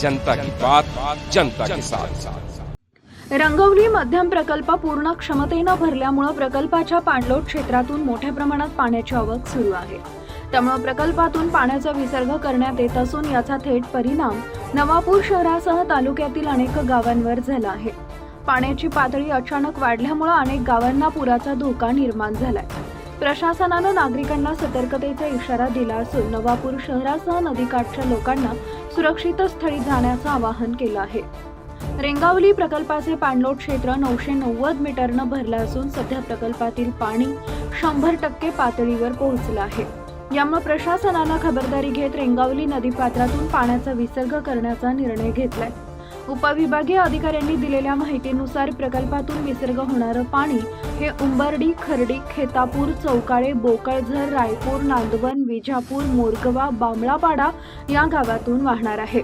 जनता की बात जनता के साथ। रंगवली मध्यम प्रकल्प पूर्ण क्षमतेनं भरल्यामुळं प्रकल्पाच्या पाणलोट क्षेत्रातून मोठ्या प्रमाणात पाण्याची आवक सुरू आहे. त्यामुळे प्रकल्पातून पाण्याचा विसर्ग करण्यात येत असून याचा थेट परिणाम नवापूर शहरासह तालुक्यातील अनेक गावांवर झाला आहे. पाण्याची पातळी अचानक वाढल्यामुळे अनेक गावांना पुराचा धोका निर्माण झालाय. प्रशासनानं नागरिकांना सतर्कतेचा इशारा दिला असून नवापूर शहरासह नदीकाठच्या लोकांना सुरक्षित स्थळी जाण्याचं आवाहन केलं आहे. रेंगावली प्रकल्पाचे पाणलोट क्षेत्र नऊशे नव्वद मीटरनं भरलं असून सध्या प्रकल्पातील पाणी शंभर टक्के पातळीवर पोहोचलं आहे. यामुळे प्रशासनानं खबरदारी घेत रेंगावली नदीपात्रातून पाण्याचा विसर्ग करण्याचा निर्णय घेतलाय. उपविभागीय अधिकाऱ्यांनी दिलेल्या माहितीनुसार प्रकल्पातून विसर्ग होणारं पाणी हे उंबर्डी खर्डी खेतापूर चौकाळे बोकळझर रायपूर नांदवण विजापूर मोरगवा बामळापाडा या गावातून वाहणार आहे.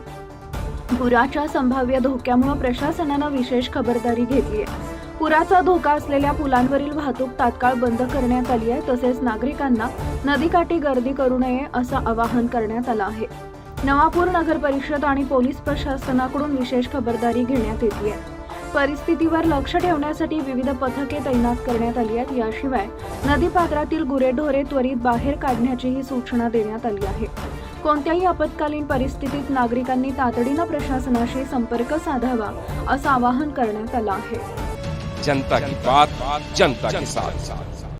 पुराच्या संभाव्य धोक्यामुळे प्रशासनानं विशेष खबरदारी घेतली आहे. पुराचा धोका असलेल्या पुलांवरील वाहतूक तात्काळ बंद करण्यात आली आहे तसेच नागरिकांना नदीकाठी गर्दी करू नये असं आवाहन करण्यात आलं आहे. नवापूर नगर परिषद आणि पोलीस प्रशासनाकडून विशेष खबरदारी घेण्यात येते आहे परिस्थितीवर लक्ष ठेवण्यासाठी विविध पथके तैनात करण्यात आली आहेत. याशिवाय नदीपात्रातील गुरेढोरे त्वरित बाहेर काढण्याचीही सूचना देण्यात आली आहे. कोणत्याही आपत्कालीन परिस्थितीत नागरिकांनी तातडीनं प्रशासनाशी संपर्क साधावा असं आवाहन करण्यात आलं आहे. जनता की बात जनता के साथ.